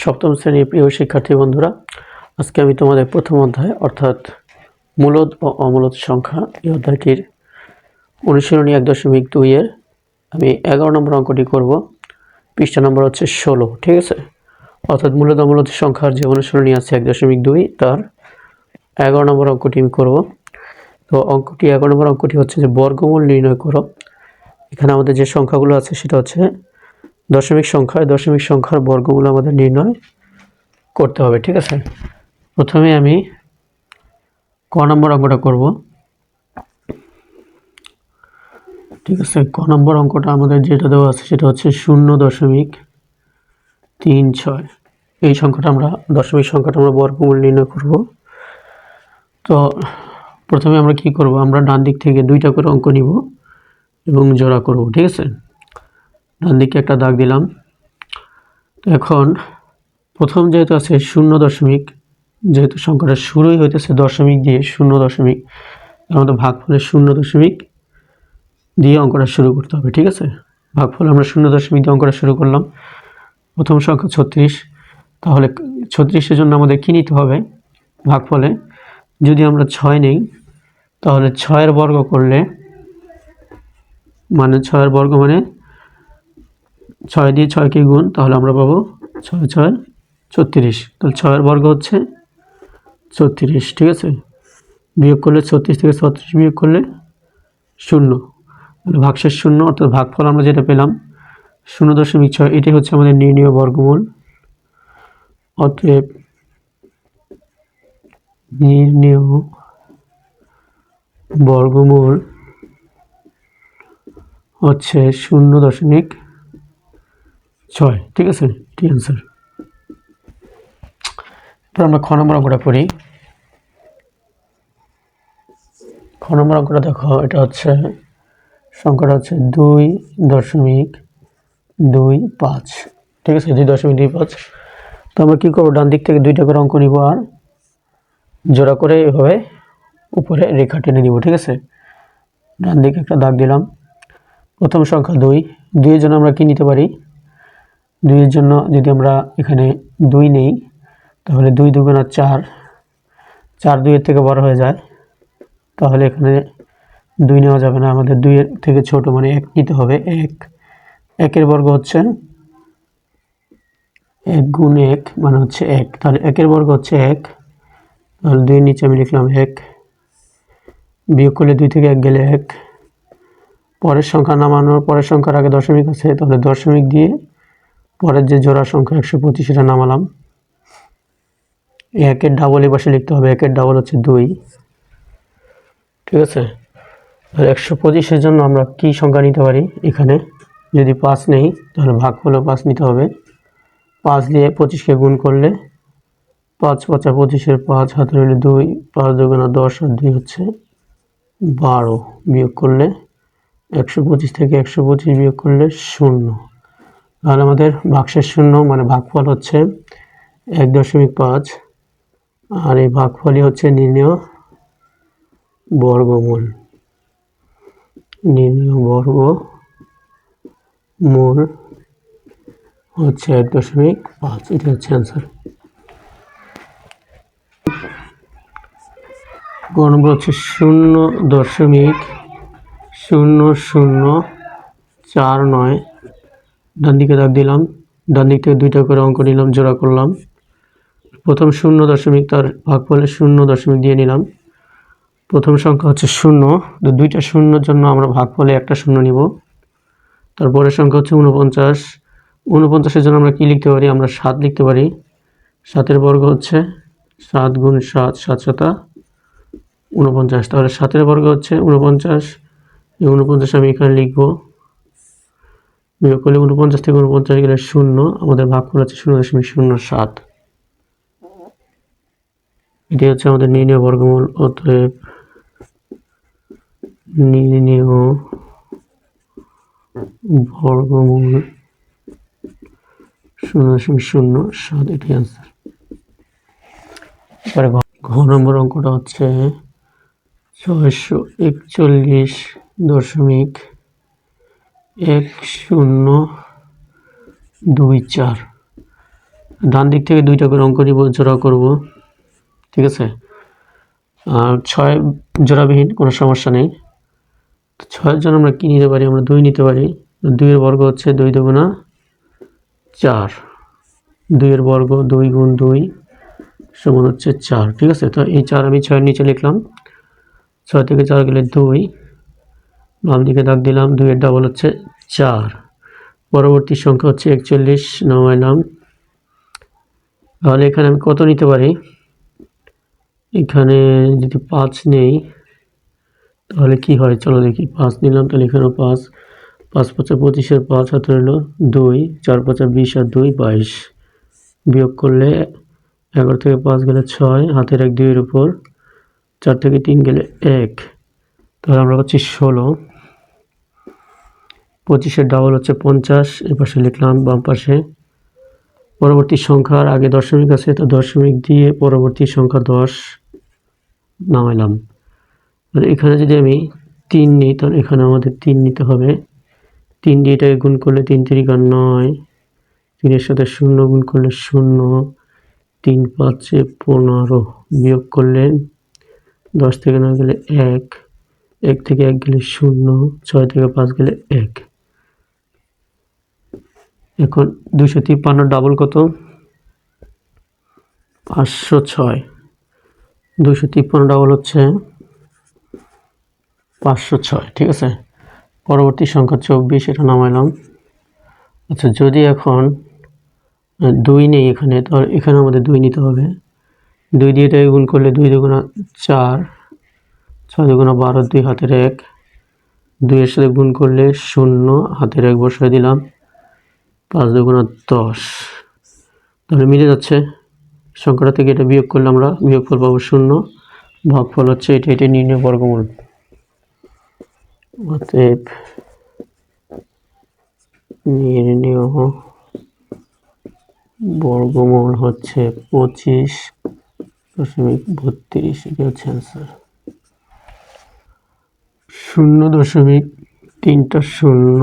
সপ্তম শ্রেণির প্রিয় শিক্ষার্থী বন্ধুরা, আজকে আমি তোমাদের প্রথম অধ্যায়, অর্থাৎ মূলদ ও অমূলদ সংখ্যা, এই অধ্যায়টির অনুশীলনী এক দশমিক দুইয়ের আমি এগারো নম্বর অঙ্কটি করব। পৃষ্ঠা নম্বর হচ্ছে ষোলো, ঠিক আছে? অর্থাৎ মূলদ অমূলদ সংখ্যার যে অনুশীলনী আছে এক দশমিক দুই, তার এগারো নম্বর অঙ্কটি আমি করব। তো অঙ্কটি, এগারো নম্বর অঙ্কটি হচ্ছে যে বর্গমূল নির্ণয় করো। এখানে আমাদের যে সংখ্যাগুলো আছে সেটা হচ্ছে দশমিক সংখ্যায় দশমিক সংখ্যার বর্গগুলো আমাদের নির্ণয় করতে হবে, ঠিক আছে? প্রথমে আমি ক নম্বর অঙ্কটা করব। ঠিক আছে, ক নম্বর অঙ্কটা আমাদের যেটা দেওয়া আছে সেটা হচ্ছে শূন্য দশমিক তিন ছয়। এই সংখ্যাটা আমরা, দশমিক সংখ্যাটা আমরা বর্গমূল নির্ণয় করব। তো প্রথমে আমরা কি করব? আমরা ডান দিক থেকে দুইটা করে অঙ্ক নিব এবং জোড়া করব, ঠিক আছে? ডান দিকে একটা দাগ দিলাম। এখন প্রথম যেহেতু আছে শূন্য দশমিক, যেহেতু সংখ্যাটা শুরুই হইতেছে দশমিক দিয়ে শূন্য দশমিক মধ্যে ভাগফলে শূন্য দশমিক দিয়ে অঙ্কটা শুরু করতে হবে, ঠিক আছে? ভাগফল আমরা শূন্য দশমিক দিয়ে অঙ্কটা শুরু করলাম। প্রথম সংখ্যা ছত্রিশ, তাহলে ছত্রিশের জন্য আমাদের কী নিতে হবে? ভাগফলে যদি আমরা ছয় নেই, তাহলে ছয়ের বর্গ করলে মানে ছয়ের বর্গ মানে ছয় দিয়ে ছয়কে গুণ, তাহলে আমরা পাবো ছয় ছয়, ছত্রিশ। তাহলে ছয়ের বর্গ হচ্ছে ছত্রিশ, ঠিক আছে? বিয়োগ করলে ছত্রিশ থেকে ছত্রিশ বিয়োগ করলে শূন্য। তাহলে ভাগশেষ শূন্য, অর্থাৎ ভাগফল আমরা যেটা পেলাম, শূন্য দশমিক ছয়, এটাই হচ্ছে আমাদের নির্ণীয় বর্গমূল। অতএব নির্ণীয় বর্গমূল হচ্ছে শূন্য দশমিক ছয়, ঠিক আছে? ঠিক অ্যান্সার এরপর আমরা খ নম্বর অঙ্কটা পড়ি। খ নম্বর অঙ্কটা দেখো, এটা হচ্ছে, সংখ্যাটা হচ্ছে দুই দশমিক দুই পাঁচ, ঠিক আছে? দুই দশমিক দুই পাঁচ। তো আমরা কী করব? ডান দিক থেকে দুইটা করে অঙ্ক নিব আর জোড়া করে এভাবে উপরে রেখা টেনে দিব ঠিক আছে? ডান দিকে একটা দাগ দিলাম। প্রথম সংখ্যা দুই। দুইয়ের জন্য আমরা কী নিতে পারি? দুইয়ের জন্য যদি আমরা এখানে দুই নেই, তাহলে দুই দুগুণা চার চার দুইয়ের থেকে বড় হয়ে যায়। তাহলে এখানে দুই নেওয়া যাবে না, আমাদের দুইয়ের থেকে ছোট মানে এক নিতে হবে, এক। একের বর্গ হচ্ছে এক গুণ এক মানে হচ্ছে এক। তাহলে একের বর্গ হচ্ছে এক, তাহলে দুইয়ের নিচে আমি লিখলাম এক। বিয়োগ করলে দুই থেকে এক গেলে এক। পরের সংখ্যা নামানোর পরের সংখ্যার আগে দশমিক আছে, তাহলে দশমিক দিয়ে পরের যে জোড়া সংখ্যা একশো পঁচিশ এটা নামালাম। একের ডাবল এই লিখতে হবে, একের ডাবল হচ্ছে দুই। ঠিক আছে? আর একশো পঁচিশের জন্য আমরা কি সংখ্যা নিতে পারি এখানে? যদি পাঁচ নেই, তাহলে ভাগ হলেও পাঁচ নিতে হবে। পাঁচ দিয়ে পঁচিশকে গুণ করলে পাঁচ পাঁচা পঁচিশের পাঁচ হাতে রইলে দুই, পাঁচ দুগুণা দশ আর দুই হচ্ছে বারো। বিয়োগ করলে একশো পঁচিশ থেকে একশো পঁচিশ বিয়োগ করলে শূন্য। তাহলে আমাদের ভাগশেষ শূন্য মানে ভাগফল হচ্ছে এক দশমিক পাঁচ, আর এই ভাগফলই হচ্ছে নির্ণয় বর্গমূল। নির্ণয় বর্গ মূল হচ্ছে এক দশমিক পাঁচ এটা হচ্ছে অ্যান্সার গ নম্বর হচ্ছে শূন্য দশমিক শূন্য শূন্য চার নয় ডান দিকে দাগ দিলাম ডান দিক থেকে দুইটা করে অঙ্ক নিলাম, জোড়া করলাম। প্রথম শূন্য দশমিক, তার ভাগফলে শূন্য দশমিক দিয়ে নিলাম। প্রথম সংখ্যা হচ্ছে শূন্য, তো দুইটা শূন্যর জন্য আমরা ভাগফলে একটা শূন্য নিব। তারপরের সংখ্যা হচ্ছে উনপঞ্চাশ উনপঞ্চাশের জন্য আমরা কী লিখতে পারি? আমরা সাত লিখতে পারি। সাতের বর্গ হচ্ছে সাত গুণ সাত সাত সাতা উনপঞ্চাশ তাহলে সাতের বর্গ হচ্ছে উনপঞ্চাশ এই উনপঞ্চাশ আমি এখানে লিখব। বিয়োগ করলে উনপঞ্চাশ থেকে উনপঞ্চাশ গেলে শূন্য। আমাদের ভাগফল হচ্ছে শূন্য দশমিক শূন্য সাত। এটি হচ্ছে আমাদের নির্ণয় বর্গমূল। অতএব নির্ণয় বর্গমূল শূন্য দশমিক শূন্য সাত এটি আনসার এবারে ঘ নম্বর অঙ্কটা হচ্ছে ছয়শো একচল্লিশ দশমিক এক শূন্য দুই চার। ডান দিক থেকে দুইটা করে অঙ্ক নিব, জোড়া করব, ঠিক আছে? আর ছয় জোড়াবিহীন, কোনো সমস্যা নেই। তো ছয়ের জন্য আমরা কী নিতে পারি? আমরা দুই নিতে পারি। দুইয়ের বর্গ হচ্ছে দুই দুগুণা চার। দুইয়ের বর্গ দুই গুণ দুই সমান হচ্ছে চার, ঠিক আছে? তো এই চার আমি ছয়ের নিচে লিখলাম। ছয় থেকে চার গেলে দুই। বাম দিকে দাগ দিলাম, দুইয়ের ডাবল হচ্ছে চার। পরবর্তী সংখ্যা হচ্ছে একচল্লিশ নামাইলাম তাহলে এখানে আমি কত নিতে পারি? এখানে যদি পাঁচ নেই, তাহলে কি হয়? চলো দেখি, পাঁচ নিলাম, তাহলে এখানেও পাঁচ। পাঁচ পাঁচা পঁচিশের পাঁচ হাতে রইল দুই, চার পাঁচা বিশ আর দুই, বাইশ। বিয়োগ করলে এগারো থেকে পাঁচ গেলে ছয়, হাতের এক দুইয়ের উপর চার থেকে তিন গেলে এক। তাহলে আমরা হচ্ছে ষোলো। পঁচিশের ডাবল হচ্ছে পঞ্চাশ এ পাশে লিখলাম বাম পাশে। পরবর্তী সংখ্যার আগে দশমিক আছে, তো দশমিক দিয়ে পরবর্তী সংখ্যা দশ নামাইলাম। এখানে যদি আমি তিন নিই, তাহলে এখানে আমাদের তিন নিতে হবে। তিন দিয়ে এটাকে গুণ করলে তিন তিরিকা নয়, তিনের সাথে শূন্য গুণ করলে শূন্য, তিন পাঁচে পনেরো বিয়োগ করলে দশ থেকে নয় গেলে এক এক থেকে এক গেলে শূন্য, ছয় থেকে পাঁচ গেলে এক। এখন দুশো তিপ্পান্ন ডাবল কত? পাঁচশো ছয়। দুশো তিপ্পান্ন ডাবল হচ্ছে পাঁচশো ছয়, ঠিক আছে? পরবর্তী সংখ্যা চব্বিশ, এটা নামাইলাম আচ্ছা যদি এখন দুই নেই এখানে, তাহলে এখানে আমাদের দুই নিতে হবে। দুই দিয়ে এটাকে গুণ করলে দুই দুগুণা চার, ছয় দুগুণা বারো, দুই হাতের এক। দুইয়ের সাথে গুণ করলে শূন্য, হাতের এক বসায় দিলাম। পাঁচ দুগুণা দশ। তাহলে মিলে যাচ্ছে। সংখ্যাটা থেকে এটা বিয়োগ করলে আমরা বিয়োগফল পাবো শূন্য। ভাগফল হচ্ছে এটা এটা নির্ণয় বর্গমূল। অতএব নির্ণয় বর্গমূল হচ্ছে পঁচিশ দশমিক বত্রিশ, এটা হচ্ছে অ্যান্সার শূন্য দশমিক তিনটা শূন্য।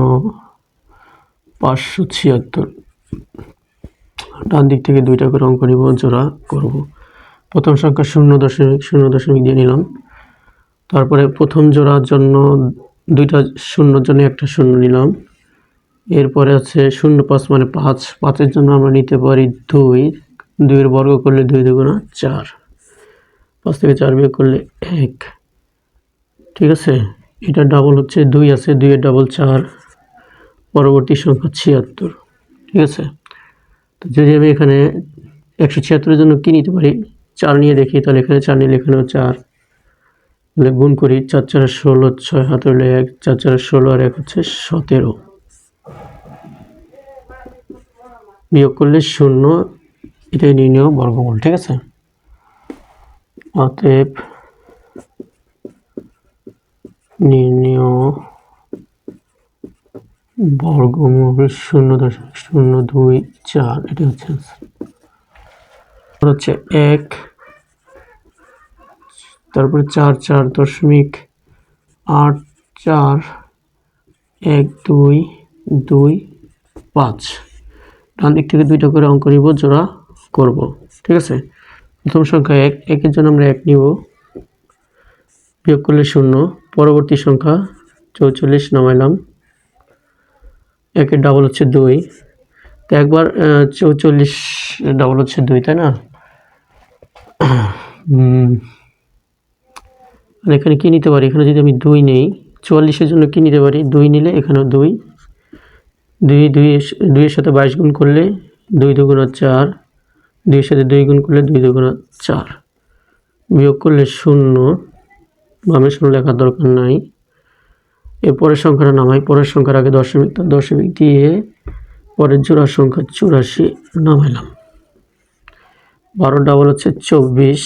পাঁচশো ছিয়াত্তর। ডান দিক থেকে দুইটা করে অঙ্ক নিব, জোড়া করব। প্রথম সংখ্যা শূন্য দশমিক শূন্য দশমিক দিয়ে নিলাম। তারপরে প্রথম জোড়ার জন্য দুইটা শূন্যর জন্য একটা শূন্য নিলাম। এরপরে আছে শূন্য পাঁচ মানে পাঁচ। পাঁচের জন্য আমরা নিতে পারি দুই। দুইয়ের বর্গ করলে দুই দুগুণা চার। পাঁচ থেকে চার বিয়োগ করলে এক। ঠিক আছে? এটা ডাবল হচ্ছে দুই আছে, দুইয়ের ডাবল চার। পরবর্তী সংখ্যা ছিয়াত্তর, ঠিক আছে? তো যদি আমি এখানে একশো ছিয়াত্তরের জন্য কী নিতে পারি? চার নিয়ে দেখি, তাহলে এখানে চার নিলে এখানেও চার। তাহলে গুণ করি, চার চার ষোলো, ছয় হাত হলে এক, চার চার ষোলো আর এক হচ্ছে সতেরো। বিয়োগ করলে শূন্য, এটাই নির্ণয় বর্গমূল, ঠিক আছে? অতএব নির্ণয় বর্গমূল শূন্য দশমিক শূন্য দুই চার, এটা হচ্ছে হচ্ছে এক, তারপরে চার চার দশমিক আট, চার, এক, দুই দুই, পাঁচ। ডান দিক থেকে দুইটা করে অঙ্ক নিব, জোড়া করব, ঠিক আছে? প্রথম সংখ্যা এক, একের জন্য আমরা এক নিব। বিয়োগ করলে শূন্য, পরবর্তী সংখ্যা চৌচল্লিশ, নামাইলাম। একের ডাবল হচ্ছে দুই। তো একবার চৌচল্লিশ ডাবল হচ্ছে দুই, তাই না? এখানে কী নিতে পারি? এখানে যদি আমি দুই নেই, চুয়াল্লিশের জন্য কী নিতে পারি? দুই নিলে এখানেও দুই। দুই দুই দুইয়ের সাথে বাইশ গুণ করলে দুই দুগুণা চার। দুইয়ের সাথে দুই গুণ করলে দুই দুগুণা চার। বিয়োগ করলে শূন্য। বামে শূন্য লেখার দরকার নাই। এর পরের সংখ্যাটা নামাই পরের সংখ্যার আগে দশমিক দশমিক দিয়ে পরের জোড়া সংখ্যা চুরাশি নামাইলাম। বারো ডাবল হচ্ছে চব্বিশ।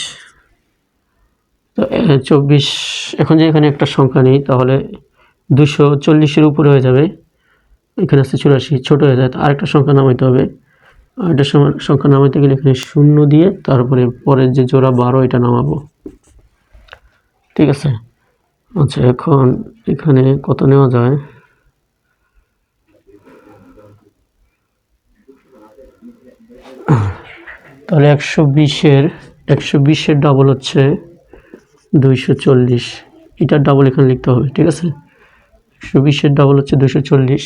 তো চব্বিশ, এখন যে এখানে একটা সংখ্যা নেই, তাহলে দুশো চল্লিশের উপরে হয়ে যাবে। এখানে আছে চুরাশি, ছোটো হয়ে যায় আরেকটা সংখ্যা নামাইতে হবে। আরেকটা সংখ্যা নামাইতে গেলে এখানে শূন্য দিয়ে তারপরে পরের যে জোড়া বারো, এটা নামাবো। ঠিক আছে? আচ্ছা এখন এখানে কত নেওয়া যায়? তাহলে একশো বিশের একশো বিশের ডাবল হচ্ছে দুইশো চল্লিশ। এটার ডাবল এখানে লিখতে হবে, ঠিক আছে? একশো বিশের ডাবল হচ্ছে দুশো চল্লিশ।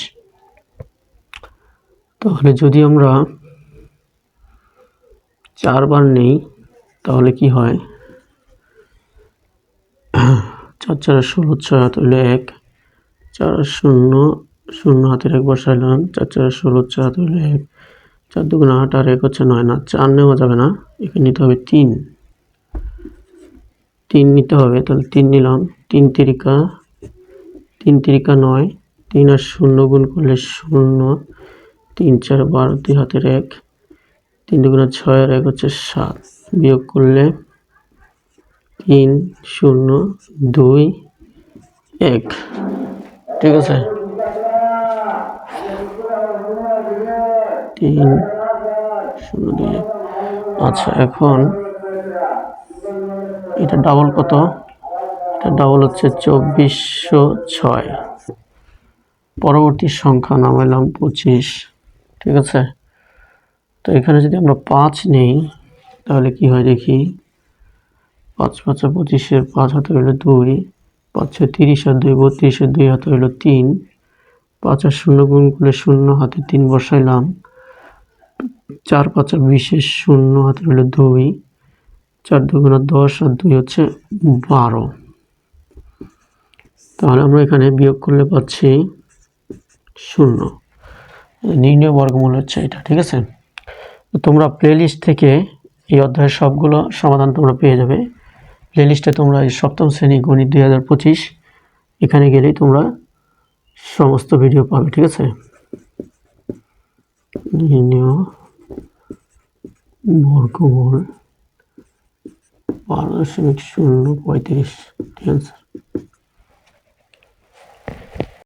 তাহলে যদি আমরা চারবার নেই, তাহলে কি হয়? চার চার ষোলো ছয় হাত হইলে এক। চার শূন্য শূন্য হাতের এক বসাইলাম চার চার ষোলো ছয় হাত হইলে এক। চার দুগুণ আট আর এক হচ্ছে নয়। না, চার নেওয়া যাবে না। এখানে নিতে হবে তিন। তিন নিতে হবে, তাহলে তিন নিলাম। তিন তিরিকা। তিন তিরিকা নয়। তিন আর শূন্য গুণ করলে শূন্য। তিন, চার, বারো, দুই হাতের এক। তিন দুগুণে ছয় আর এক হচ্ছে সাত। বিয়োগ করলে তিন শূন্য দুই এক। ঠিক আছে? তিন শূন্য দুই আচ্ছা এখন এটা ডাবল কত? এটা ডাবল হচ্ছে চব্বিশশো ছয়। পরবর্তী সংখ্যা নামাইলাম পঁচিশ। ঠিক আছে? তো এখানে যদি আমরা পাঁচ নেই, তাহলে কি হয় দেখি? পাঁচ পাঁচা পঁচিশের পাঁচ হাতে হইল দুই, পাঁচ ছয় তিরিশ আর দুই বত্রিশের দুই হাতে হইল তিন, পাঁচ আর শূন্য গুণ করলে শূন্য হাতে তিন বসাইলাম, চার, পাঁচ বিশের শূন্য হাতে হইল দুই, চার দুগুণা দশ আর দুই হচ্ছে বারো। তাহলে আমরা এখানে বিয়োগ করলে পাচ্ছি শূন্য। নির্ণয় বর্গমূল হচ্ছে এটা, ঠিক আছে? তোমরা প্লেলিস্ট থেকে এই অধ্যায়ের সবগুলো সমাধান তোমরা পেয়ে যাবে। প্লেলিস্টে তোমরা সপ্তম শ্রেণি গণিত দুই হাজার পঁচিশ, এখানে গেলেই তোমরা সমস্ত ভিডিও পাবে, ঠিক আছে? বর্গমূল বারো দশমিক শূন্য পঁয়ত্রিশ, ঠিক আছে?